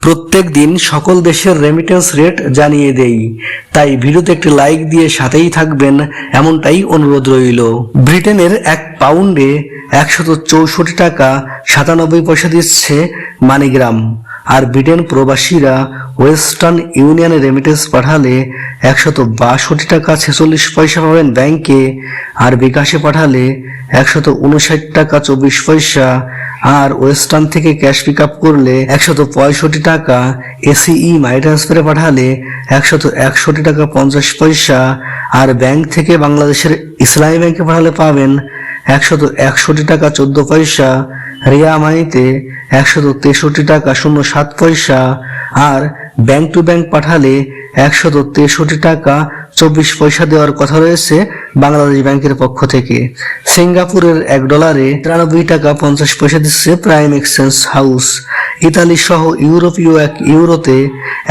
প্রত্যেক দিন সকল দেশের রেমিটেন্স রেট জানিয়ে দেই। তাই ভিডিওতে একটি লাইক দিয়ে সাথেই থাকবেন, এমনটাই অনুরোধ রইল। ব্রিটেনের এক পাউন্ডে একশত চৌষট্টি টাকা সাতানব্বই পয়সা দিচ্ছে মানিগ্রাম। আর ব্রিটেন প্রবাসীরা ওয়েস্টার্ন ইউনিয়নে রেমিটেন্স পাঠালে একশত বাষট্টি টাকা ছেচল্লিশ পয়সা পাবেন ব্যাংকে, আর বিকাশে পাঠালে একশত উনষাট টাকা চব্বিশ পয়সা আর ওয়েস্টার্ন থেকে ক্যাশ পিক আপ করলে একশত পঁয়ষট্টি টাকা, এসিই মাই ট্রান্সফারে পাঠালে একশত একষট্টি টাকা পঞ্চাশ পয়সা, আর ব্যাংক থেকে বাংলাদেশের ইসলামী ব্যাংকে পাঠালে পাবেন একশত একষট্টি টাকা চোদ্দ পয়সা, রিয়া মানিতে একশত তেষট্টি টাকা শূন্য সাত পয়সা, আর ব্যাংক টু ব্যাংক পাঠালে একশত তেষট্টি টাকা চব্বিশ পয়সা দেওয়ার কথা রয়েছে বাংলাদেশ ব্যাংকের পক্ষ থেকে। সিঙ্গাপুরের এক ডলারে তিরানব্বই টাকা পঞ্চাশ পয়সা দিচ্ছে প্রাইম এক্সচেঞ্জ হাউস ইতালি সহ ইউরোপীয় এক ইউরোতে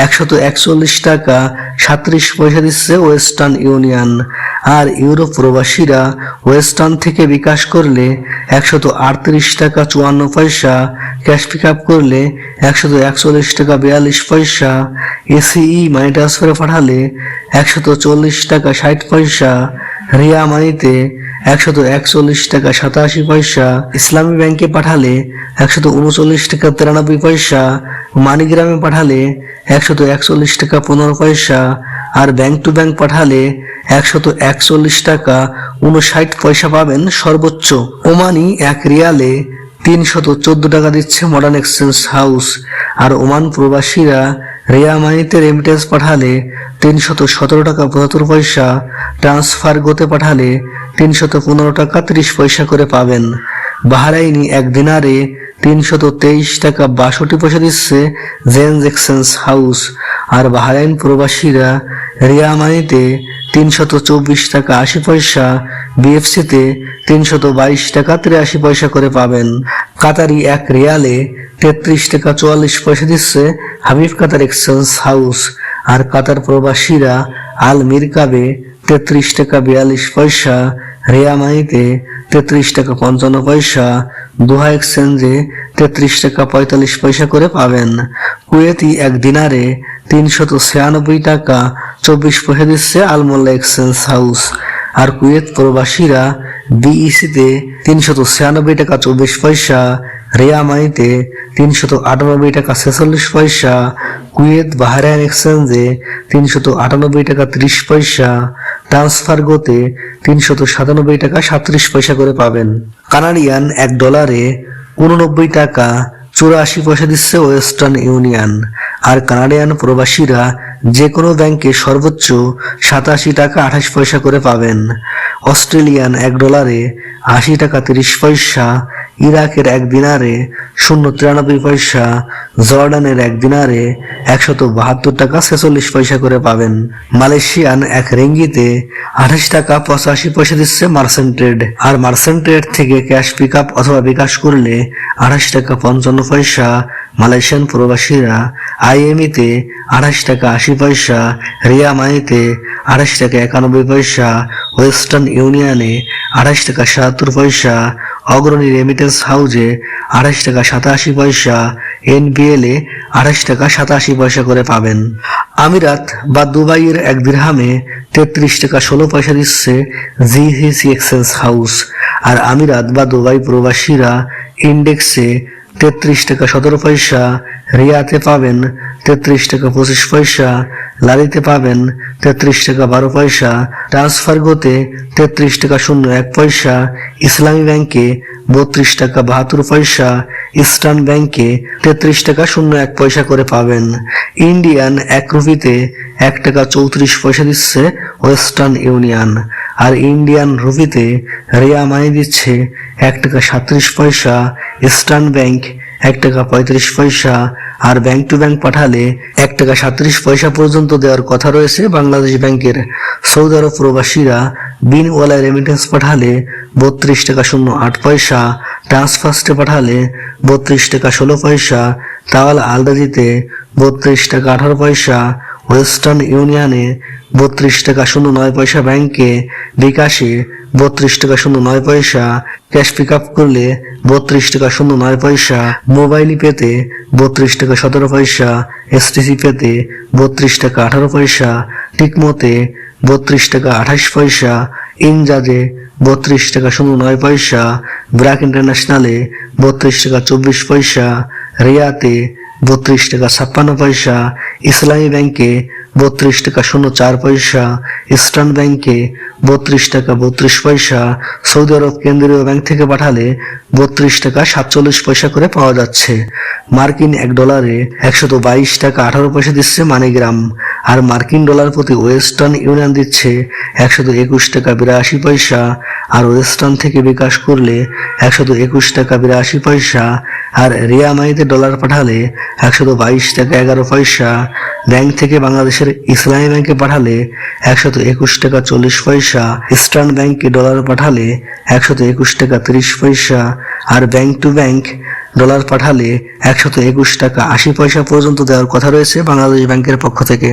একশত একচল্লিশ টাকা সাত্রিশ পয়সা দিচ্ছে ওয়েস্টার্ন ইউনিয়ন। আর ইউরোপ প্রবাসীরা ওয়েস্টার্ন থেকে বিকাশ করলে একশত আটত্রিশ টাকা চুয়ান্ন পয়সা, ক্যাশ পিক আপ করলে একশত একচল্লিশ টাকা বিয়াল্লিশ পয়সা, এসিই মানি ট্রান্সফারে পাঠালে একশত চল্লিশ টাকা ষাট পয়সা রিয়া মানিতে একশত একচল্লিশ টাকা সাতাশি পয়সা, ইসলামী ব্যাংকে পাঠালে একশত উনচল্লিশ টাকা তিরানব্বই পয়সা, মানিগ্রামে পাঠালে একশত একচল্লিশ টাকা পনেরো পয়সা, আর ব্যাংক টু ব্যাংক পাঠালে একশত একচল্লিশ টাকা উনষাট পয়সা পাবেন সর্বোচ্চ। ওমানি এক রিয়ালে তিনশত চোদ্দ টাকা দিচ্ছে মডার্ন এক্সচেঞ্জ হাউস আর ওমান প্রবাসীরা রিয়া মানিতে রেমিটেন্স পাঠালে তিনশত সতেরো টাকা পঁচাত্তর পয়সা ট্রান্সফার গোতে পাঠালে তিনশত পনেরো টাকা ত্রিশ পয়সা করে পাবেন। বাহারাইনি এক দিনারে তিনশত তেইশ টাকা বাষট্টি পয়সা দিচ্ছে জেন্স এক্সচেঞ্জ হাউস আর বাহারাইন প্রবাসীরা রিয়া মানিতে তিনশত চব্বিশ টাকা আশি পয়সা বিএফসিতে তিনশত বাইশ টাকা তিরাশি পয়সা করে পাবেন। কাতারি এক রিয়ালে তেত্রিশ টাকা চুয়াল্লিশ পয়সা দিচ্ছে হাবিব কাতার এক্সচেঞ্জ হাউস। আর কাতার প্রবাসীরা আল মিরকাবে তেত্রিশ টাকা বিয়াল্লিশ পয়সা রিয়ামাইতে তেত্রিশ টাকা পঞ্চান্ন পয়সা, দোহা এক্সচেঞ্জে তেত্রিশ টাকা পঁয়তাল্লিশ পয়সা করে পাবেন। কুয়েতি এক দিনারে তিনশত ছিয়ানব্বই টাকা চব্বিশ পয়সা দিচ্ছে আলমোল্লা এক্সচেঞ্জ হাউস। আর কুয়েত প্রবাসীরা বিইসিতে তিনশত ছিয়ানব্বই টাকা চব্বিশ পয়সা রিয়ামাইতে তিনশত আটানব্বই টাকা ছেচল্লিশ পয়সা, কুয়েত বাহারাইন এক্সচেঞ্জে তিনশত আটানব্বই টাকা ত্রিশ পয়সা ট্রান্সফার গোতে তিনশত সাতানব্বই টাকা সাত্রিশ পয়সা করে পাবেন। কানাডিয়ান এক ডলারে উননব্বই টাকা চুরাশি পয়সা দিচ্ছে ওয়েস্টার্ন ইউনিয়ন। আর কানাডিয়ান প্রবাসীরা যে কোনো ব্যাংকে সর্বোচ্চ সাতাশি টাকা আঠাশ পয়সা করে পাবেন। অস্ট্রেলিয়ান এক ডলারে আশি টাকা তিরিশ পয়সা, ইরাকের এক দিনারে শূন্য তিরানব্বই পয়সা, জর্ডানের এক দিনারে একশত বাহাত্তর টাকা ছেচল্লিশ পয়সা করে পাবেন। মালয়েশিয়ান এক রেঙ্গিতে আঠাশ টাকা পঁচাশি পয়সা দিচ্ছে মার্সেন্ট ট্রেড। আর মার্সেন্ট ট্রেড থেকে ক্যাশ পিক আপ অথবা বিকাশ করলে আঠাশ টাকা পঞ্চান্ন পয়সা, মালয়েশিয়ান প্রবাসীরা আইএমইতে আঠাশ টাকা আশি পয়সা, রিয়া মাইতে আঠাশ টাকা একানব্বই পয়সা ওয়েস্টার্ন ইউনিয়নে আঠাশ টাকা সাতাত্তর পয়সা, অগ্রণী রেমিটেন্স হাউজে আঠাশ টাকা সাতাশি পয়সা এনবিএল আঠাশ টাকা সাতাশি পয়সা করে পাবেন। আমিরাত বা দুবাইয়ের এক দিরহামে তেত্রিশ টাকা ষোলো পয়সা দিচ্ছে জিসিসি এক্সচেঞ্জ হাউস আর আমিরাত বা দুবাই প্রবাসীরা ইন্ডেক্সে তেত্রিশ টাকা সতেরো পয়সা রিয়াতে পাবেন তেত্রিশ টাকা পঁচিশ পয়সা লালিতে পাবেন তেত্রিশ টাকা বারো পয়সা ট্রান্সফার গোতে তেত্রিশ টাকা শূন্য এক পয়সা, ইসলামী ব্যাংকে বত্রিশ টাকা বাহাত্তর পয়সা, ইস্টার্ন ব্যাংকে তেত্রিশ টাকা শূন্য এক পয়সা করে পাবেন। ইন্ডিয়ান এক রুপিতে এক টাকা চৌত্রিশ পয়সা দিচ্ছে ওয়েস্টার্ন ইউনিয়ন। আর ইন্ডিয়ান রুপিতে রিয়া মানি দিচ্ছে এক টাকা সাত্রিশ পয়সা, ইস্টার্ন ব্যাংক এক টাকা পঁয়ত্রিশ পয়সা আর ব্যাংক টু ব্যাংক পাঠালে এক টাকা সাত্রিশ পয়সা পর্যন্ত দেওয়ার কথা রয়েছে বাংলাদেশ ব্যাংকের। সৌদি আরব প্রবাসীরা বিনওয়ালায় রেমিটেন্স পাঠালে বত্রিশ টাকা শূন্য আট পয়সা ট্রান্সফার্স্টে পাঠালে বত্রিশ টাকা ষোলো পয়সা, তাওয়াল আলদাজিতে বত্রিশ টাকা আঠারো পয়সা, ওয়েস্টার্ন ইউনিয়নে বত্রিশ টাকা শূন্য নয় পয়সা ব্যাংকে বিকাশে বত্রিশ টাকা শূন্য নয় পয়সা। ক্যাশ পিক আপ করলে বত্রিশ টাকা শূন্য নয় পয়সা। মোবাইল পেতে বত্রিশ টাকা সতেরো পয়সা। এসটিসি পেতে বত্রিশ টাকা আঠারো পয়সা। টিকমতে বত্রিশ টাকা আঠাশ পয়সা। ইনজাজে বত্রিশ টাকা শূন্য নয় পয়সা। ব্র্যাক ইন্টারন্যাশনালে বত্রিশ টাকা চব্বিশ পয়সা। রিয়াতে বত্রিশ টাকা ছাপ্পান্ন পয়সা। ইসলামী ব্যাংকে বত্রিশ টাকা শূন্য চার পয়সা, ইস্টার্ন ব্যাংকে বত্রিশ টাকা বত্রিশ পয়সা, সৌদি আরব কেন্দ্রীয় ব্যাংক থেকে পাঠালে বত্রিশ টাকা সাতচল্লিশ পয়সা করে পাওয়া যাচ্ছে। মার্কিন এক ডলারে একশত বাইশ টাকা আঠারো পয়সা দিচ্ছে মানিগ্রাম। আর মার্কিন ডলার প্রতি ওয়েস্টার্ন ইউনিয়ন দিচ্ছে একশত একুশ টাকা বিরাশি পয়সা, আর ওয়েস্টার্ন থেকে বিকাশ করলে একশত একুশ টাকা বিরাশি পয়সা, আর রিয়ামাইতে ডলার পাঠালে একশত বাইশ টাকা এগারো পয়সা, ব্যাংক থেকে বাংলাদেশের ইসলামী ব্যাংকে পাঠালে একশত একুশ টাকা চল্লিশ পয়সা, ইস্টার্ন ব্যাংকে ডলার পাঠালে একশত একুশ টাকা তিরিশ পয়সা, আর ব্যাংক টু ব্যাংক ডলার পাঠালে একশত একুশ টাকা আশি পয়সা পর্যন্ত দেওয়ার কথা রয়েছে বাংলাদেশ ব্যাংকের পক্ষ থেকে।